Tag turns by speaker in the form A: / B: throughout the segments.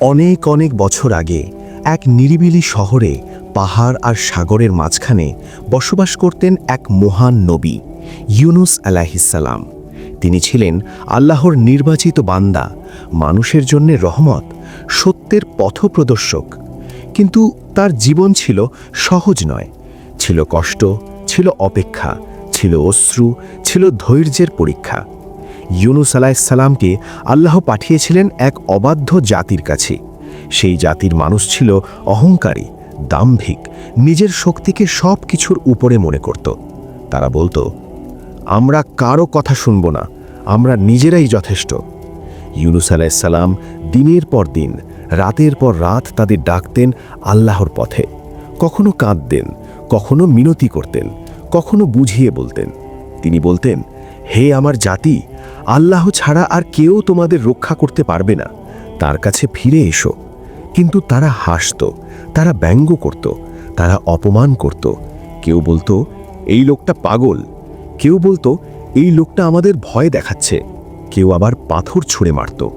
A: অনেক অনেক বছর আগে এক নিরিবিলি শহরে, পাহাড় আর সাগরের মাঝখানে বসবাস করতেন এক মহান নবী, ইউনুস আলাহিসাল্লাম তিনি ছিলেন আল্লাহর নির্বাচিত বান্দা, মানুষের জন্য রহমত, সত্যের পথপ্রদর্শক। কিন্তু তার জীবন ছিল সহজ নয়, ছিল কষ্ট, ছিল অপেক্ষা, ছিল অশ্রু, ছিল ধৈর্যের পরীক্ষা। ইউনুস আলাহিসাল্লামকে আল্লাহ পাঠিয়েছিলেন এক অবাধ্য জাতির কাছে। সেই জাতির মানুষ ছিল অহংকারী, দাম্ভিক, নিজের শক্তিকে সব কিছুর উপরে মনে করত। তারা বলতো, আমরা কারও কথা শুনব না, আমরা নিজেরাই যথেষ্ট। ইউনুস আলাইসাল্লাম দিনের পর দিন, রাতের পর রাত তাদের ডাকতেন আল্লাহর পথে। কখনো কাঁদতেন, কখনো মিনতি করতেন, কখনো বুঝিয়ে বলতেন। তিনি বলতেন, হে আমার জাতি আল্লাহ ছাড়া আর কেউ তোমাদের রক্ষা করতে পারবে না। তার কাছে ফিরে এসো। কিন্তু তারা হাসত, তারা ব্যঙ্গ করত, তারা অপমান করত। কেউ বলতো, এই লোকটা পাগল। কেউ বলতো, এই লোকটা আমাদের ভয় দেখাচ্ছে। কেউ আবার পাথর ছুঁড়ে মারত।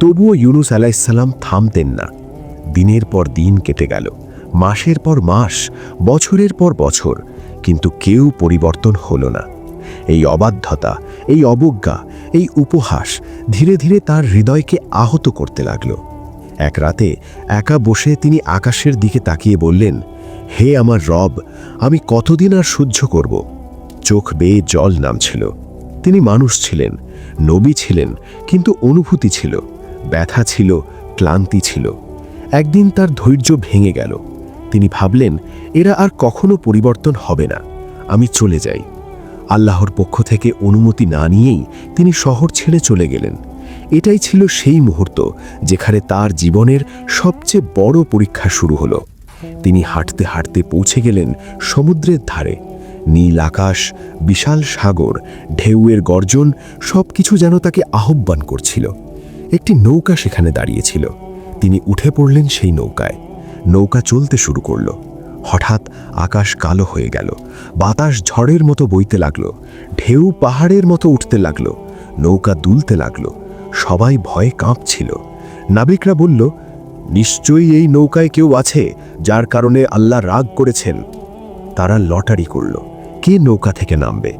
A: তবুও ইউনুস আলাইসাল্লাম থামতেন না। দিনের পর দিন কেটে গেল, মাসের পর মাস, বছরের পর বছর, কিন্তু কেউ পরিবর্তন হলো না। এই অবাধ্যতা, এই অবজ্ঞা এই উপহাস ধীরে ধীরে তার হৃদয়কে আহত করতে লাগল। এক রাতে একা বসে তিনি আকাশের দিকে তাকিয়ে বললেন, হে আমার রব, আমি কতদিন আর সহ্য করব? চোখ বেয়ে জল নামছিল। তিনি মানুষ ছিলেন, নবী ছিলেন, কিন্তু অনুভূতি ছিল, ব্যথা ছিল, ক্লান্তি ছিল। একদিন তার ধৈর্য ভেঙে গেল। তিনি ভাবলেন, এরা আর কখনো পরিবর্তন হবে না, আমি চলে যাই। আল্লাহর পক্ষ থেকে অনুমতি না নিয়েই তিনি শহর ছেড়ে চলে গেলেন। এটাই ছিল সেই মুহূর্ত যেখানে তার জীবনের সবচেয়ে বড় পরীক্ষা শুরু হলো। তিনি হাঁটতে হাঁটতে পৌঁছে গেলেন সমুদ্রের ধারে। নীল আকাশ, বিশাল সাগর, ঢেউয়ের গর্জন সব কিছু যেন তাকে আহ্বান করছিল। একটি নৌকা সেখানে দাঁড়িয়েছিল তিনি উঠে পড়লেন সেই নৌকায়। নৌকা চলতে শুরু করল। হঠাৎ আকাশ কালো হয়ে গেল। বাতাস ঝড়ের মতো বইতে লাগল। ঢেউ পাহাড়ের মতো উঠতে লাগল। নৌকা দুলতে লাগল। সবাই ভয়ে কাঁপছিল। নাবিকরা বলল, নিশ্চয়ই এই নৌকায় কেউ আছে যার কারণে আল্লাহ রাগ করেছেন। তারা লটারি করল। কে নৌকা থেকে নামবে?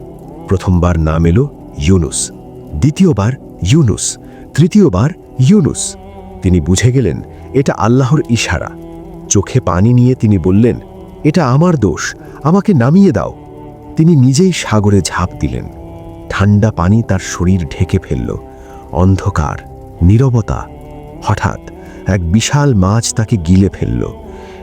A: প্রথমবার নাম এলো ইউনুস, দ্বিতীয়বার ইউনুস, তৃতীয়বার ইউনুস। তিনি বুঝে গেলেন, এটা আল্লাহর ইশারা। চোখে পানি নিয়ে তিনি বললেন এটা আমার দোষ, আমাকে নামিয়ে দাও। তিনি নিজেই সাগরে ঝাঁপ দিলেন। ঠান্ডা পানি তার শরীর ঢেকে ফেলল। অন্ধকার, নীরবতা। হঠাৎ এক বিশাল মাছ তাকে গিলে ফেলল।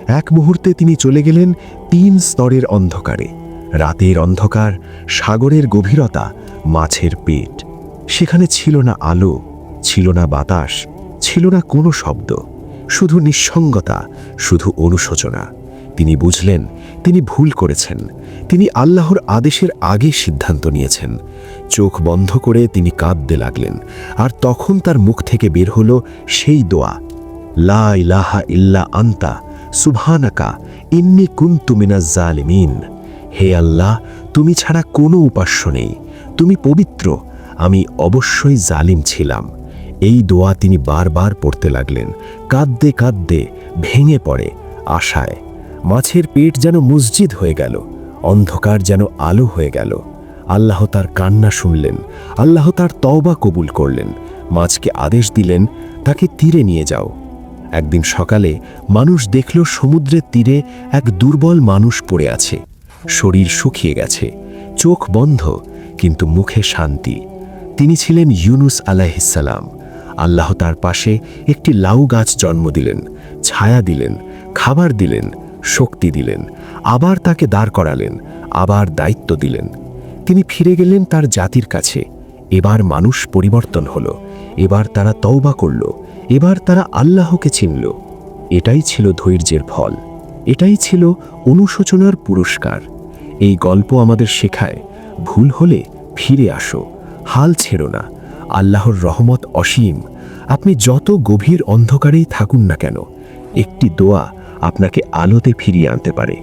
A: এক মুহূর্তে তিনি চলে গেলেন তিন স্তরের অন্ধকারে। রাতের অন্ধকার, সাগরের গভীরতা, মাছের পেট। সেখানে ছিল না আলো, ছিল না বাতাস, ছিল না কোনো শব্দ। শুধু নিঃসঙ্গতা, শুধু অনুশোচনা। তিনি বুঝলেন, তিনি ভুল করেছেন। তিনি আল্লাহর আদেশের আগে সিদ্ধান্ত নিয়েছেন। চোখ বন্ধ করে তিনি কাঁদতে লাগলেন। আর তখন তার মুখ থেকে বের হলো সেই দোয়া, লা ইলাহা ইল্লা আন্তা, সুবহানাকা, ইন্নি কুনতু মিনাজ জালিমিন। হে আল্লাহ, তুমি ছাড়া কোনো উপাস্য নেই। তুমি পবিত্র, আমি অবশ্যই জালিম ছিলাম। এই দোয়া তিনি বারবার পড়তে লাগলেন। কাঁদতে কাঁদতে ভেঙে পড়ে আশায়। মাছের পেট যেন মসজিদ হয়ে গেল, অন্ধকার যেন আলো হয়ে গেল। আল্লাহ তার কান্না শুনলেন, আল্লাহ তার তওবা কবুল করলেন, মাছকে আদেশ দিলেন, তাকে তীরে নিয়ে যাও। একদিন সকালে মানুষ দেখল সমুদ্রের তীরে এক দুর্বল মানুষ পড়ে আছে। শরীর শুকিয়ে গেছে, চোখ বন্ধ, কিন্তু মুখে শান্তি। তিনি ছিলেন ইউনুস আলাহিসাল্লাম আল্লাহ তার পাশে একটি লাউ গাছ জন্ম দিলেন, ছায়া দিলেন, খাবার দিলেন শক্তি দিলেন, আবার তাকে দাঁড় করালেন, আবার দায়িত্ব দিলেন। তিনি ফিরে গেলেন তার জাতির কাছে। এবার মানুষ পরিবর্তন হলো, এবার তারা তওবা করল, এবার তারা আল্লাহকে চিনল। এটাই ছিল ধৈর্যের ফল, এটাই ছিল অনুশোচনার পুরস্কার। এই গল্প আমাদের শেখায়, ভুল হলে ফিরে আসো, হাল ছেড়ো না, আল্লাহর রহমত অসীম। আপনি যত গভীর অন্ধকারেই থাকুন না কেন, একটি দোয়া আপনাকে আলোতে ফিরিয়ে আনতে পারে।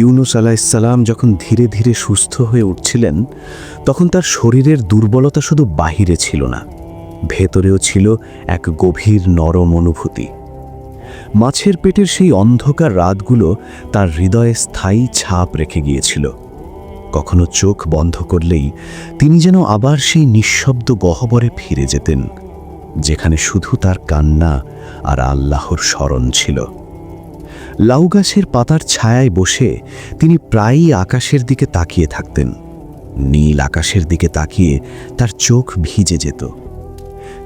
B: ইউনুস আলাইসাল্লাম যখন ধীরে ধীরে সুস্থ হয়ে উঠছিলেন, তখন তার শরীরের দুর্বলতা শুধু বাহিরে ছিল না, ভেতরেও ছিল এক গভীর নরম অনুভূতি। মাছের পেটের সেই অন্ধকার রাতগুলো তার হৃদয়ে স্থায়ী ছাপ রেখে গিয়েছিল। কখনো চোখ বন্ধ করলেই তিনি যেন আবার সেই নিঃশব্দ গহ্বরে ফিরে যেতেন, যেখানে শুধু তার কান্না আর আল্লাহর স্মরণ ছিল। লাউ গাছের পাতার ছায়ায় বসে তিনি প্রায়ই আকাশের দিকে তাকিয়ে থাকতেন। নীল আকাশের দিকে তাকিয়ে তার চোখ ভিজে যেত।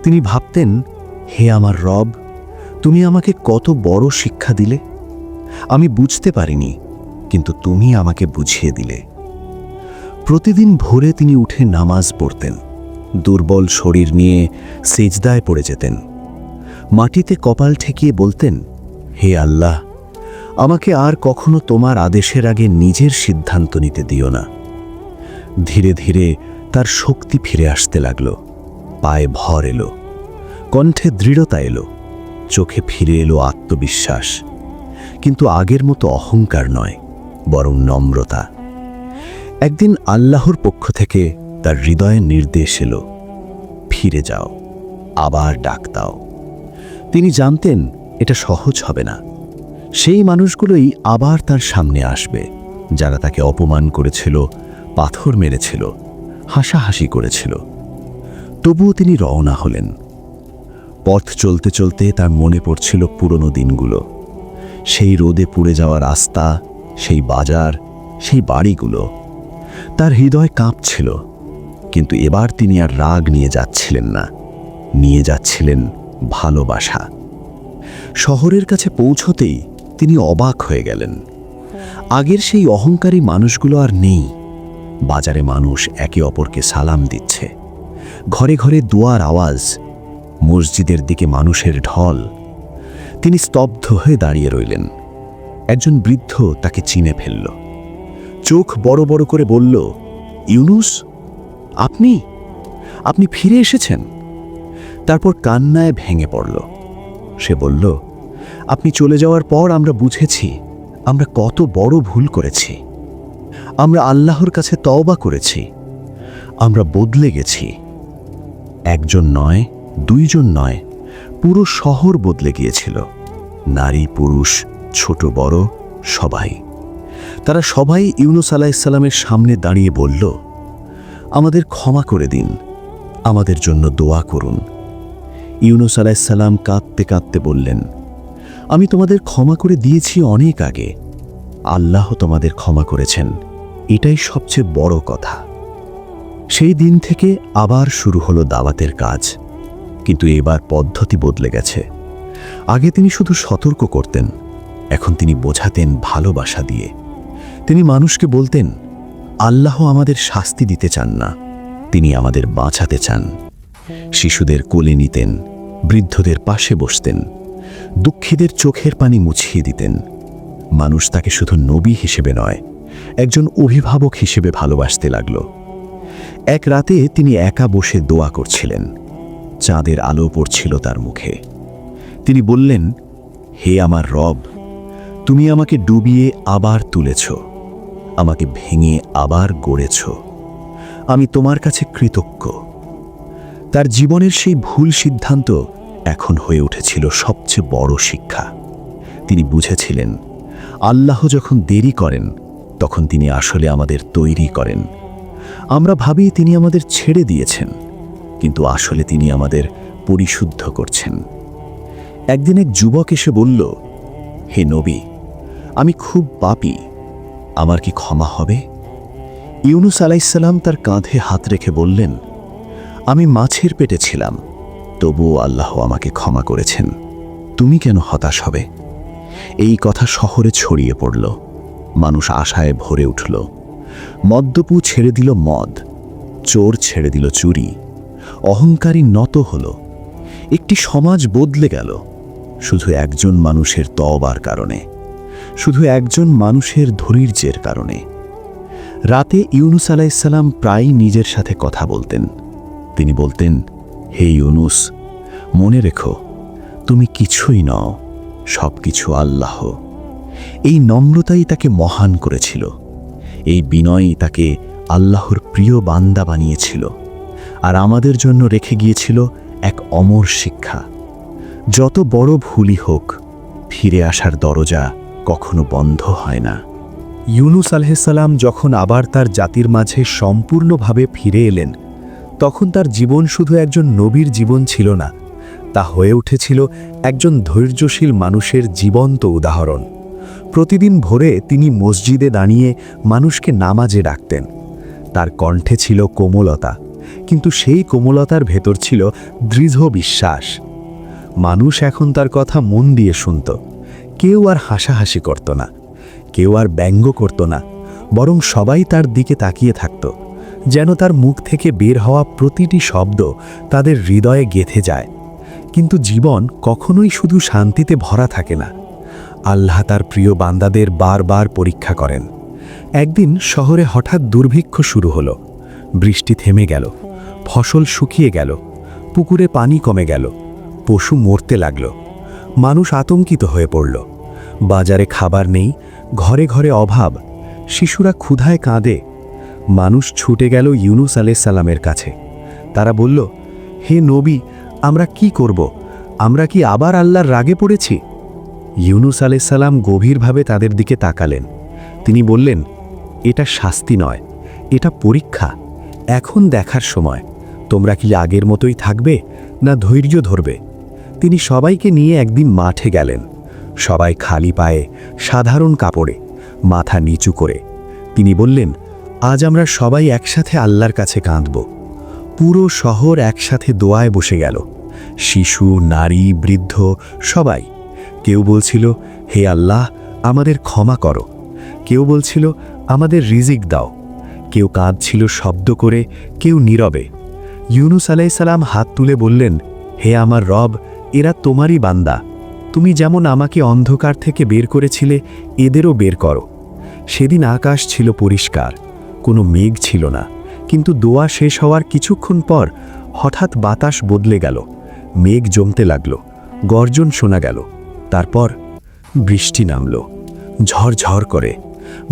B: তিনি ভাবতেন, হে আমার রব, তুমি আমাকে কত বড় শিক্ষা দিলে। আমি বুঝতে পারিনি, কিন্তু তুমি আমাকে বুঝিয়ে দিলে। প্রতিদিন ভোরে তিনি উঠে নামাজ পড়তেন, দুর্বল শরীর নিয়ে সেজদায় পড়ে যেতেন। মাটিতে কপাল ঠেকিয়ে বলতেন, হে আল্লাহ আমাকে আর কখনো তোমার আদেশের আগে নিজের সিদ্ধান্ত নিতে দিও না। ধীরে ধীরে তার শক্তি ফিরে আসতে লাগল। পায়ে ভর এলো। কণ্ঠে দৃঢ়তা এলো। চোখে ফিরে এলো আত্মবিশ্বাস। কিন্তু আগের মতো অহংকার নয়, বরং নম্রতা। একদিন আল্লাহর পক্ষ থেকে তার হৃদয়ে নির্দেশ এলো, ফিরে যাও, আবার ডাক দাও। তিনি জানতেন এটা সহজ হবে না। সেই মানুষগুলোই আবার তার সামনে আসবে, যারা তাকে অপমান করেছিল, পাথর মেরেছিল, হাসাহাসি করেছিল। তবুও তিনি রওনা হলেন। পথ চলতে চলতে তার মনে পড়ছিল পুরনো দিনগুলো। সেই রোদে পুড়ে যাওয়া রাস্তা, সেই বাজার, সেই বাড়িগুলো। তার হৃদয় কাঁপছিল, কিন্তু এবার তিনি আর রাগ নিয়ে যাচ্ছিলেন না। নিয়ে যাচ্ছিলেন ভালোবাসা। শহরের কাছে পৌঁছতেই তিনি অবাক হয়ে গেলেন। আগের সেই অহংকারী মানুষগুলো আর নেই। বাজারে মানুষ একে অপরকে সালাম দিচ্ছে। ঘরে ঘরে দুয়ার আওয়াজ, মসজিদের দিকে মানুষের ঢল। তিনি স্তব্ধ হয়ে দাঁড়িয়ে রইলেন। একজন বৃদ্ধ তাকে চিনে ফেলল। চোখ বড় বড় করে বলল, ইউনুস, আপনি? আপনি ফিরে এসেছেন? তারপর কান্নায় ভেঙে পড়ল। সে বলল আপনি চলে যাওয়ার পর আমরা বুঝেছি, আমরা কত বড় ভুল করেছি। আমরা আল্লাহর কাছে তওবা করেছি। আমরা বদলে গেছি। একজন নয়, দুইজন নয়, পুরো শহর বদলে গিয়েছিল। নারী, পুরুষ, ছোট, বড়, সবাই। তারা সবাই ইউনুস আলাইসাল্লামের সামনে দাঁড়িয়ে বলল, আমাদের ক্ষমা করে দিন। আমাদের জন্য দোয়া করুন। ইউনুস আলাইসাল্লাম কাঁদতে কাঁদতে বললেন আমি তোমাদের ক্ষমা করে দিয়েছি অনেক আগে। আল্লাহ তোমাদের ক্ষমা করেছেন। এটাই সবচেয়ে বড় কথা। সেই দিন থেকে আবার শুরু হলো দাওয়াতের কাজ। কিন্তু এবার পদ্ধতি বদলে গেছে। আগে তিনি শুধু সতর্ক করতেন। এখন তিনি বোঝাতেন ভালোবাসা দিয়ে। তিনি মানুষকে বলতেন, আল্লাহ আমাদের শাস্তি দিতে চান না। তিনি আমাদের বাঁচাতে চান। শিশুদের কোলে নিতেন, বৃদ্ধদের পাশে বসতেন। দুঃখীদের চোখের পানি মুছিয়ে দিতেন। মানুষ তাকে শুধু নবী হিসেবে নয়, একজন অভিভাবক হিসেবে ভালোবাসতে লাগল। এক রাতে তিনি একা বসে দোয়া করছিলেন। চাঁদের আলো পড়ছিল তার মুখে। তিনি বললেন, হে আমার রব, তুমি আমাকে ডুবিয়ে আবার তুলেছ, আমাকে ভেঙে আবার গড়েছ। আমি তোমার কাছে কৃতজ্ঞ। তার জীবনের সেই ভুল সিদ্ধান্ত এখন হয়ে উঠেছিল সবচেয়ে বড় শিক্ষা। তিনি বুঝেছিলেন, আল্লাহ যখন দেরি করেন, তখন তিনি আসলে আমাদের তৈরি করেন। আমরা ভাবি তিনি আমাদের ছেড়ে দিয়েছেন, কিন্তু আসলে তিনি আমাদের পরিশুদ্ধ করছেন। একদিন এক যুবক এসে বলল, হে নবী, আমি খুব পাপী, আমার কি ক্ষমা হবে? ইউনুস আলাইসাল্লাম তার কাঁধে হাত রেখে বললেন, আমি মাছের পেটে ছিলাম তবুও আল্লাহ আমাকে ক্ষমা করেছেন। তুমি কেন হতাশ হবে? এই কথা শহরে ছড়িয়ে পড়ল। মানুষ আশায় ভরে উঠল। মদ্যপু ছেড়ে দিল মদ। চোর ছেড়ে দিল চুরি। অহংকারী নত হল। একটি সমাজ বদলে গেল। শুধু একজন মানুষের তবার কারণে। শুধু একজন মানুষের ধৈর্যের কারণে। রাতে ইউনুস আলাইসাল্লাম প্রায়ই নিজের সাথে কথা বলতেন। তিনি বলতেন হে ইউনুস, মনে রেখো, তুমি কিছুই নও সব কিছু আল্লাহ। এই নম্রতাই তাকে মহান করেছিল। এই বিনয়ই তাকে আল্লাহর প্রিয় বান্দা বানিয়েছিল। আর আমাদের জন্য রেখে গিয়েছিল এক অমর শিক্ষা। যত বড় ভুলই হোক, ফিরে আসার দরজা কখনো বন্ধ হয় না।
A: ইউনুস আলহিসাল্লাম যখন আবার তার জাতির মাঝে সম্পূর্ণভাবে ফিরে এলেন তখন তার জীবন শুধু একজন নবীর জীবন ছিল না, তা হয়ে উঠেছিল একজন ধৈর্যশীল মানুষের জীবন্ত উদাহরণ। প্রতিদিন ভোরে তিনি মসজিদে দাঁড়িয়ে মানুষকে নামাজে ডাকতেন। তার কণ্ঠে ছিল কোমলতা, কিন্তু সেই কোমলতার ভেতর ছিল দৃঢ় বিশ্বাস। মানুষ এখন তার কথা মন দিয়ে শুনত। কেউ আর হাসাহাসি করত না, কেউ আর ব্যঙ্গ করত না, বরং সবাই তার দিকে তাকিয়ে থাকত। যেন তার মুখ থেকে বের হওয়া প্রতিটি শব্দ তাদের হৃদয়ে গেথে যায়। কিন্তু জীবন কখনোই শুধু শান্তিতে ভরা থাকে না। আল্লাহ তার প্রিয় বান্দাদের বারবার পরীক্ষা করেন। একদিন শহরে হঠাৎ দুর্ভিক্ষ শুরু হলো। বৃষ্টি থেমে গেল, ফসল শুকিয়ে গেল, পুকুরে পানি কমে গেল, পশু মরতে লাগল, মানুষ আতঙ্কিত হয়ে পড়ল। বাজারে খাবার নেই, ঘরে ঘরে অভাব, শিশুরা ক্ষুধায় কাঁদে মানুষ ছুটে গেল ইউনুস সালামের কাছে। তারা বলল, হে নবী, আমরা কি করব? আমরা কি আবার আল্লাহর রাগে পড়েছি? ইউনুস সালাম গভীরভাবে তাদের দিকে তাকালেন। তিনি বললেন, এটা শাস্তি নয়, এটা পরীক্ষা। এখন দেখার সময়। তোমরা কি আগের মতোই থাকবে না ধৈর্য ধরবে? তিনি সবাইকে নিয়ে একদিন মাঠে গেলেন। সবাই খালি পায়ে সাধারণ কাপড়ে, মাথা নিচু করে। তিনি বললেন আজ আমরা সবাই একসাথে আল্লাহর কাছে কাঁদব। পুরো শহর একসাথে দোয়ায় বসে গেল। শিশু, নারী, বৃদ্ধ, সবাই। কেউ বলছিল, হে আল্লাহ, আমাদের ক্ষমা করো। কেউ বলছিল, আমাদের রিজিক দাও। কেউ কাঁদছিল শব্দ করে, কেউ নীরবে। ইউনুস আলাইসাল্লাম হাত তুলে বললেন, হে আমার রব, এরা তোমারই বান্দা। তুমি যেমন আমাকে অন্ধকার থেকে বের করেছিলে, এদেরও বের করো। সেদিন আকাশ ছিল পরিষ্কার। কোনো মেঘ ছিল না, কিন্তু দোয়া শেষ হওয়ার কিছুক্ষণ পর হঠাৎ বাতাস বদলে গেল, মেঘ জমতে লাগল, গর্জন শোনা গেল, তারপর বৃষ্টি নামল ঝড় করে,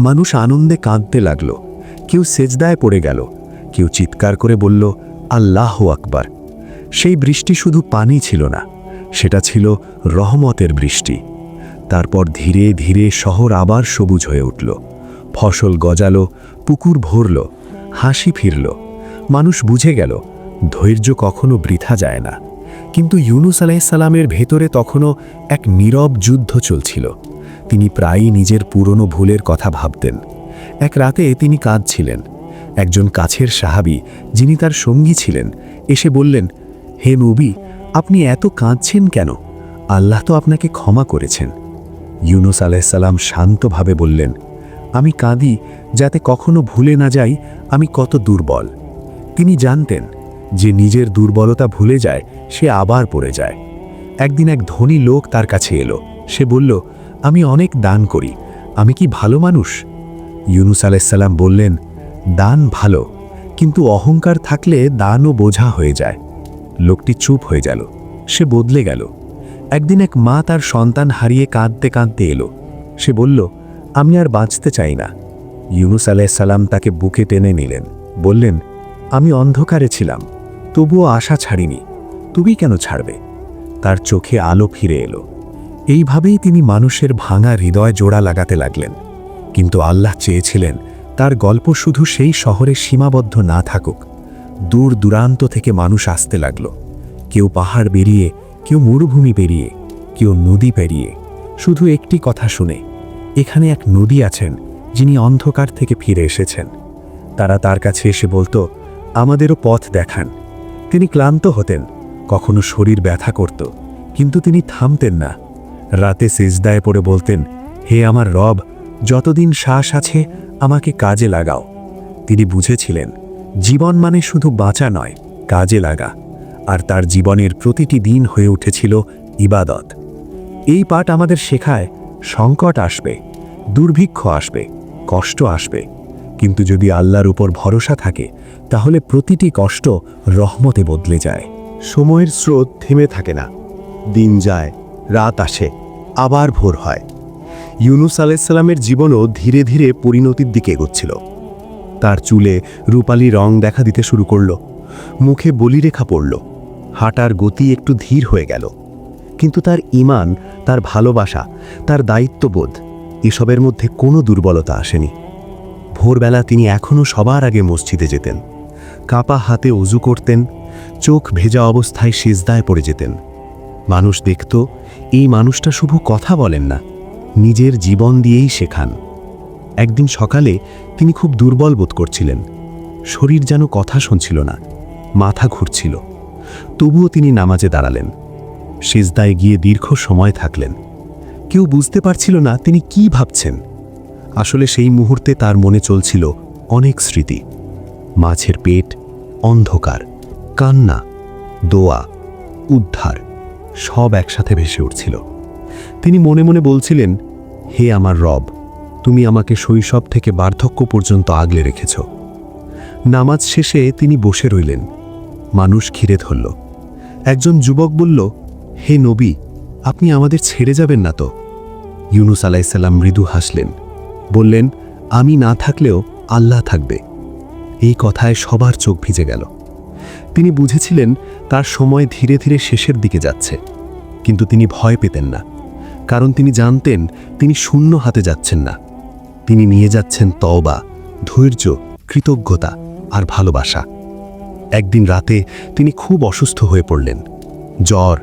A: মানুষ আনন্দে কাঁদতে লাগল, কেউ সেজদায় পড়ে গেল, কেউ চিৎকার করে বলল, আল্লাহ আকবার। সেই বৃষ্টি শুধু পানি ছিল না, সেটা ছিল রহমতের বৃষ্টি, তারপর ধীরে ধীরে শহর আবার সবুজ হয়ে উঠল। ফসল গজালো, পুকুর ভরল, হাসি ফিরল। মানুষ বুঝে গেল, ধৈর্য কখনো বৃথা যায় না। কিন্তু ইউনুস আলাইসাল্লামের ভেতরে তখনও এক নীরব যুদ্ধ চলছিল। তিনি প্রায়ই নিজের পুরনো ভুলের কথা ভাবতেন। এক রাতে তিনি কাঁদছিলেন। একজন কাছের সাহাবি, যিনি তার সঙ্গী ছিলেন, এসে বললেন, হে নবী, আপনি এত কাঁদছেন কেন? আল্লাহ তো আপনাকে ক্ষমা করেছেন। ইউনুস আলাইসাল্লাম শান্তভাবে বললেন আমি কাঁদি যাতে কখনো ভুলে না যাই, আমি কত দুর্বল। তিনি জানতেন যে নিজের দুর্বলতা ভুলে যায়, সে আবার পড়ে যায়। একদিন এক ধনী লোক তার কাছে এলো। সে বলল, আমি অনেক দান করি, আমি কি ভালো মানুষ? ইউনুস আলাইসাল্লাম বললেন, দান ভালো, কিন্তু অহংকার থাকলে দানও বোঝা হয়ে যায়। লোকটি চুপ হয়ে গেল। সে বদলে গেল। একদিন এক মা তার সন্তান হারিয়ে কাঁদতে কাঁদতে এলো। সে বলল আমি আর বাঁচতে চাই না। ইউনুস আলাইসাল্লাম তাকে বুকে টেনে নিলেন, বললেন, আমি অন্ধকারে ছিলাম, তবুও আশা ছাড়িনি। তুমি কেন ছাড়বে? তার চোখে আলো ফিরে এলো। এইভাবেই তিনি মানুষের ভাঙা হৃদয় জোড়া লাগাতে লাগলেন। কিন্তু আল্লাহ চেয়েছিলেন তার গল্প শুধু সেই শহরে সীমাবদ্ধ না থাকুক। দূর দূরান্ত থেকে মানুষ আসতে লাগল। কেউ পাহাড় বেরিয়ে, কেউ মরুভূমি পেরিয়ে, কেউ নদী পেরিয়ে। শুধু একটি কথা শুনে এখানে এক নদী আছেন, যিনি অন্ধকার থেকে ফিরে এসেছেন। তারা তার কাছে এসে বলতো, আমাদেরও পথ দেখান। তিনি ক্লান্ত হতেন, কখনো শরীর ব্যথা করত, কিন্তু তিনি থামতেন না। রাতে সেজদায় পড়ে বলতেন, হে আমার রব, যতদিন শ্বাস আছে, আমাকে কাজে লাগাও। তিনি বুঝেছিলেন, জীবন মানে শুধু বাঁচা নয়, কাজে লাগা, আর তার জীবনের প্রতিটি দিন হয়ে উঠেছিল ইবাদত। এই পাঠ আমাদের শেখায় সংকট আসবে, দুর্ভিক্ষ আসবে, কষ্ট আসবে। কিন্তু যদি আল্লাহর উপর ভরসা থাকে, তাহলে প্রতিটি কষ্ট রহমতে বদলে যায়। সময়ের স্রোত থেমে থাকে না। দিন যায়, রাত আসে, আবার ভোর হয়। ইউনুস আলাইসাল্লামের জীবনও ধীরে ধীরে পরিণতির দিকে এগোচ্ছিল। তার চুলে রূপালি রং দেখা দিতে শুরু করল। মুখে বলিরেখা পড়ল। হাঁটার গতি একটু ধীর হয়ে গেল।
B: কিন্তু তার ইমান, তার ভালোবাসা, তার দায়িত্ববোধ এসবের মধ্যে কোনো দুর্বলতা আসেনি। ভোরবেলা তিনি এখনও সবার আগে মসজিদে যেতেন। কাপা হাতে উজু করতেন, চোখ ভেজা অবস্থায় সেজদায় পড়ে যেতেন। মানুষ দেখত, এই মানুষটা শুধু কথা বলেন না, নিজের জীবন দিয়েই শেখান। একদিন সকালে তিনি খুব দুর্বল বোধ করছিলেন। শরীর যেন কথা শুনছিল না, মাথা ঘুরছিল। তবুও তিনি নামাজে দাঁড়ালেন। সেজদায় গিয়ে দীর্ঘ সময় থাকলেন। কেউ বুঝতে পারছিল না তিনি কি ভাবছেন। আসলে সেই মুহূর্তে তার মনে চলছিল অনেক স্মৃতি। মাছের পেট, অন্ধকার, কান্না, দোয়া, উদ্ধার, সব একসাথে ভেসে উঠছিল। তিনি মনে মনে বলছিলেন, হে আমার রব, তুমি আমাকে শৈশব থেকে বার্ধক্য পর্যন্ত আগলে রেখেছ। নামাজ শেষে তিনি বসে রইলেন। মানুষ ঘিরে ধরল। একজন যুবক বলল হে নবী, আপনি আমাদের ছেড়ে যাবেন না তো। ইউনুস আলাইসাল্লাম মৃদু হাসলেন, বললেন, আমি না থাকলেও আল্লাহ থাকবে। এই কথায় সবার চোখ ভিজে গেল। তিনি বুঝেছিলেন, তার সময় ধীরে ধীরে শেষের দিকে যাচ্ছে। কিন্তু তিনি ভয় পেতেন না, কারণ তিনি জানতেন, তিনি শূন্য হাতে যাচ্ছেন না। তিনি নিয়ে যাচ্ছেন তওবা, ধৈর্য, কৃতজ্ঞতা আর ভালোবাসা। একদিন রাতে তিনি খুব অসুস্থ হয়ে পড়লেন। জ্বর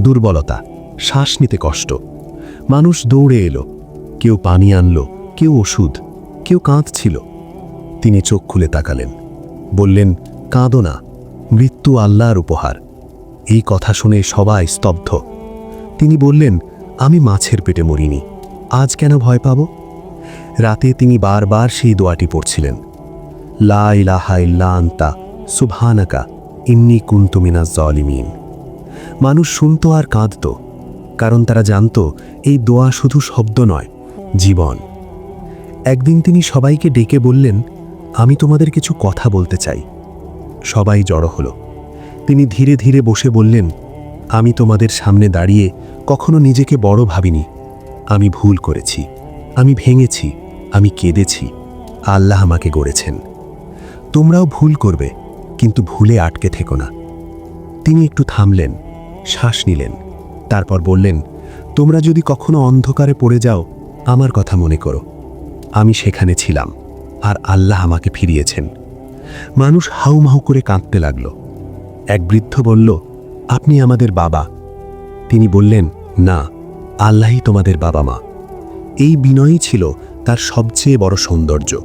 B: দুর্বলতা, শ্বাস নিতে কষ্ট। মানুষ দৌড়ে এলো। কেউ পানি আনল, কেউ ওষুধ, কেউ কাঁদছিল। তিনি চোখ খুলে তাকালেন। বললেন, কাঁদো না, মৃত্যু আল্লাহর উপহার। এই কথা শুনে সবাই স্তব্ধ। তিনি বললেন, আমি মাছের পেটে মরিনি, আজ কেন ভয় পাব? রাতে তিনি বারবার সেই দোয়াটি পড়ছিলেন, লা ইলাহা ইল্লা আন্তা, সুবহানাকা, ইন্নি কুনতু মিনাজ জালিমিন। মানুষ শুনত আর কাঁদত, কারণ তারা জানত এই দোয়া শুধু শব্দ নয়, জীবন। একদিন তিনি সবাইকে ডেকে বললেন, আমি তোমাদের কিছু কথা বলতে চাই। সবাই জড়ো হলো। তিনি ধীরে ধীরে বসে বললেন, আমি তোমাদের সামনে দাঁড়িয়ে কখনো নিজেকে বড় ভাবিনি। আমি ভুল করেছি। আমি ভেঙেছি। আমি কেঁদেছি। আল্লাহ আমাকে গড়েছেন। তোমরাও ভুল করবে, কিন্তু ভুলে আটকে থেকো না। তিনি একটু থামলেন। শ্বাস নিলেন। তারপর বললেন, তোমরা যদি কখনো অন্ধকারে পড়ে যাও, আমার কথা মনে করো। আমি সেখানে ছিলাম, আর আল্লাহ আমাকে ফিরিয়েছেন। মানুষ হাউমাহু করে কাঁদতে লাগল। এক বৃদ্ধ বলল, আপনি আমাদের বাবা। তিনি বললেন, না, আল্লাহই তোমাদের বাবা মা। এই বিনয়ই ছিল তার সবচেয়ে বড় সৌন্দর্য।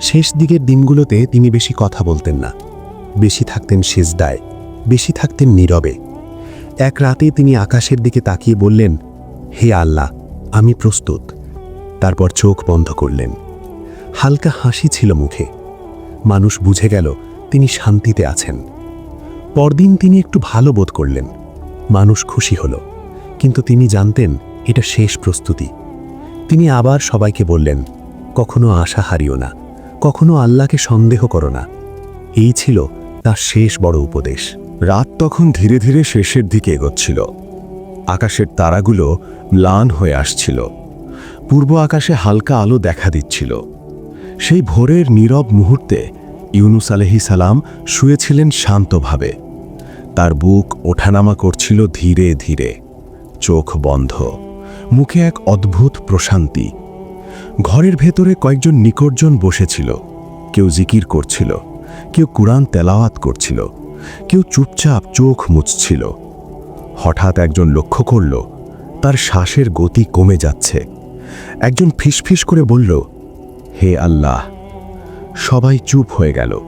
B: শেষ দিকের দিনগুলোতে তিনি বেশি কথা বলতেন না। বেশি থাকতেন সেজদায়, বেশি থাকতেন নীরবে। এক রাতে তিনি আকাশের দিকে তাকিয়ে বললেন, হে আল্লাহ, আমি প্রস্তুত। তারপর চোখ বন্ধ করলেন। হালকা হাসি ছিল মুখে। মানুষ বুঝে গেল তিনি শান্তিতে আছেন। পরদিন তিনি একটু ভালো বোধ করলেন। মানুষ খুশি হল। কিন্তু তিনি জানতেন এটা শেষ প্রস্তুতি। তিনি আবার সবাইকে বললেন, কখনো আশা হারিও না। কখনো আল্লাহকে সন্দেহ করো না। এই ছিল তার শেষ বড় উপদেশ।
A: রাত তখন ধীরে ধীরে শেষের দিকে এগোচ্ছিল। আকাশের তারাগুলো ম্লান হয়ে আসছিল। পূর্ব আকাশে হালকা আলো দেখা দিচ্ছিল। সেই ভোরের নীরব মুহূর্তে ইউনুস আলহি সালাম শুয়েছিলেন শান্তভাবে। তার বুক ওঠানামা করছিল ধীরে ধীরে। চোখ বন্ধ। মুখে এক অদ্ভুত প্রশান্তি। ঘরের ভেতরে কয়েকজন নিকটজন বসেছিল। কেউ জিকির করছিল। কেউ কুরআন তেলাওয়াত করছিল। কেউ চুপচাপ চোখ মুছছিল। হঠাৎ একজন লক্ষ্য করল, তার শ্বাসের গতি কমে যাচ্ছে। একজন ফিসফিস করে বলল, হে আল্লাহ। সবাই চুপ হয়ে গেল।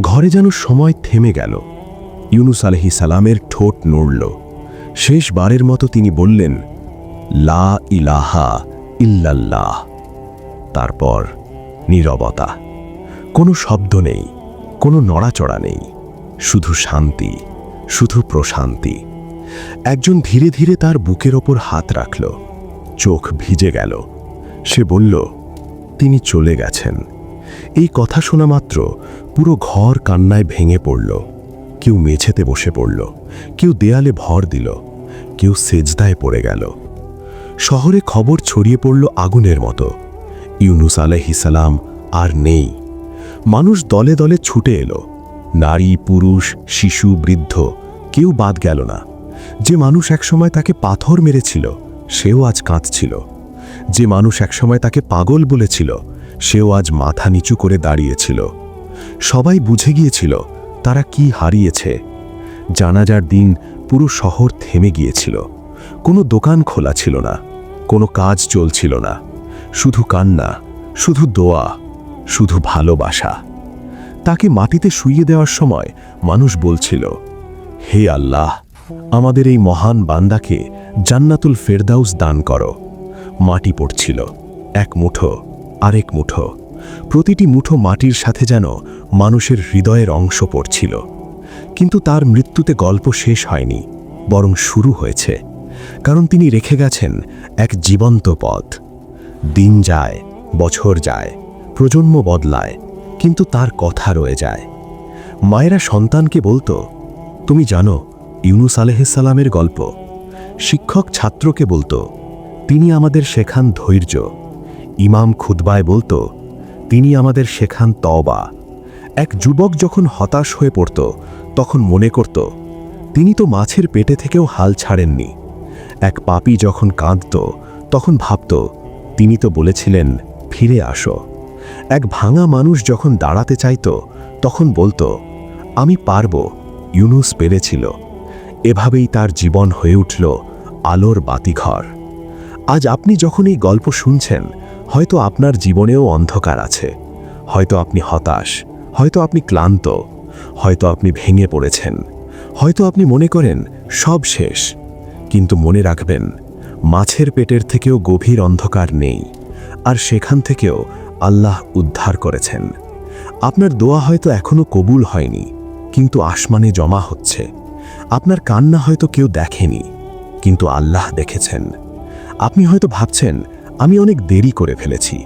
A: ঘরে যেন সময় থেমে গেল। ইউনুস আলহি সালামের ঠোঁট নড়ল। শেষবারের মতো তিনি বললেন, লা ইলাহা ইল্লাল্লাহ। তারপর নীরবতা। কোনো শব্দ নেই, কোনো নড়াচড়া নেই। শুধু শান্তি, শুধু প্রশান্তি। একজন ধীরে ধীরে তার বুকের ওপর হাত রাখল। চোখ ভিজে গেল। সে বলল, তিনি চলে গেছেন। এই কথা শোনা মাত্র পুরো ঘর কান্নায় ভেঙে পড়ল। কেউ মেঝেতে বসে পড়ল, কেউ দেয়ালে ভর দিল, কেউ সেজদায় পড়ে গেল। শহরে খবর ছড়িয়ে পড়ল আগুনের মতো। ইউনুস আলাইহিসালাম আর নেই। মানুষ দলে দলে ছুটে এলো। নারী, পুরুষ, শিশু, বৃদ্ধ, কেউ বাদ গেল না।
B: যে মানুষ একসময় তাকে পাথর মেরেছিল, সেও আজ কাঁদছিল। যে মানুষ একসময় তাকে পাগল বলেছিল, সেও আজ মাথা নিচু করে দাঁড়িয়েছিল। সবাই বুঝে গিয়েছিল, তারা কি হারিয়েছে। জানাজার দিন পুরো শহর থেমে গিয়েছিল। কোনো দোকান খোলা ছিল না, কোনো কাজ চলছিল না। শুধু কান্না, শুধু দোয়া, শুধু ভালোবাসা। তাকে মাটিতে শুইয়ে দেওয়ার সময় মানুষ বলছিল, হে আল্লাহ, আমাদের এই মহান বান্দাকে জান্নাতুল ফেরদাউস দান করো। মাটি পড়ছিল, এক মুঠো, আরেক মুঠো। প্রতিটি মুঠো মাটির সাথে যেন মানুষের হৃদয়ের অংশ পড়ছিল। কিন্তু তার মৃত্যুতে গল্প শেষ হয়নি, বরং শুরু হয়েছে, কারণ তিনি রেখে গেছেন এক জীবন্ত পথ। দিন যায়, বছর যায়, প্রজন্ম বদলায় কিন্তু তার কথা রয়ে যায়। মায়েরা সন্তানকে বলতো, তুমি জানো, ইউনুস আলহিসাল্লামের গল্প। শিক্ষক ছাত্রকে বলতো, তিনি আমাদের শেখান ধৈর্য। ইমাম খুতবায় বলতো, তিনি আমাদের শেখান তবা এক যুবক যখন হতাশ হয়ে পড়ত, তখন মনে করত, তিনি তো মাছের পেটে থেকেও হাল ছাড়েননি। এক পাপী যখন কাঁদত, তখন ভাবত, তিনি তো বলেছিলেন, ফিরে আসো। এক ভাঙা মানুষ যখন দাঁড়াতে চাইত, তখন বলতো, আমি পারব, ইউনুস পেরেছিল। এভাবেই তার জীবন হয়ে উঠল আলোর বাতিঘর। আজ আপনি যখন এই গল্প শুনছেন, হয়তো আপনার জীবনেও অন্ধকার আছে। হয়তো আপনি হতাশ, হয়তো আপনি ক্লান্ত, হয়তো আপনি ভেঙে পড়েছেন। হয়তো আপনি মনে করেন, সব শেষ। কিন্তু মনে রাখবেন, মাছের পেটের থেকেও গভীর অন্ধকার নেই। আর সেখান থেকেও আল্লাহ উদ্ধার করেছেন। আপনার দোয়া হয়তো এখনও কবুল হয়নি, কিন্তু আসমানে জমা হচ্ছে। আপনার কান্না হয়তো কেউ দেখেনি, কিন্তু আল্লাহ দেখেছেন। আপনি হয়তো ভাবছেন, আমি অনেক দেরি করে ফেলেছি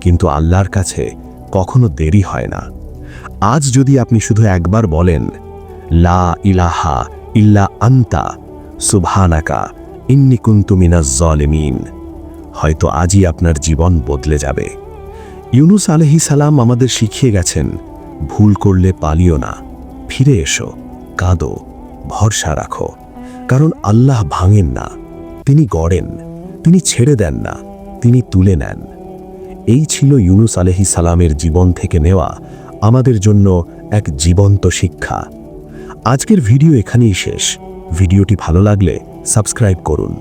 B: কিন্তু আল্লাহর কাছে কখনো দেরি হয় না। আজ যদি আপনি শুধু একবার বলেন, লা ইলাহা ইল্লা আন্তা সুভানাকা ইন্নি কুনতু মিনাজ হয়তো আজই আপনার জীবন বদলে যাবে। ইউনুস আলহি সালাম আমাদের শিখিয়ে গেছেন, ভুল করলে পালিও না, ফিরে এসো, কাঁদো, ভরসা রাখো। কারণ আল্লাহ ভাঙেন না, তিনি গড়েন, তিনি ছেড়ে দেন না, তিনি তুলে নেন। এই ছিল ইউনুস আলহি সালামের জীবন থেকে নেওয়া আমাদের জন্য এক জীবন্ত শিক্ষা। আজকের ভিডিও এখানেই শেষ। ভিডিওটি ভালো লাগলে সাবস্ক্রাইব করুন।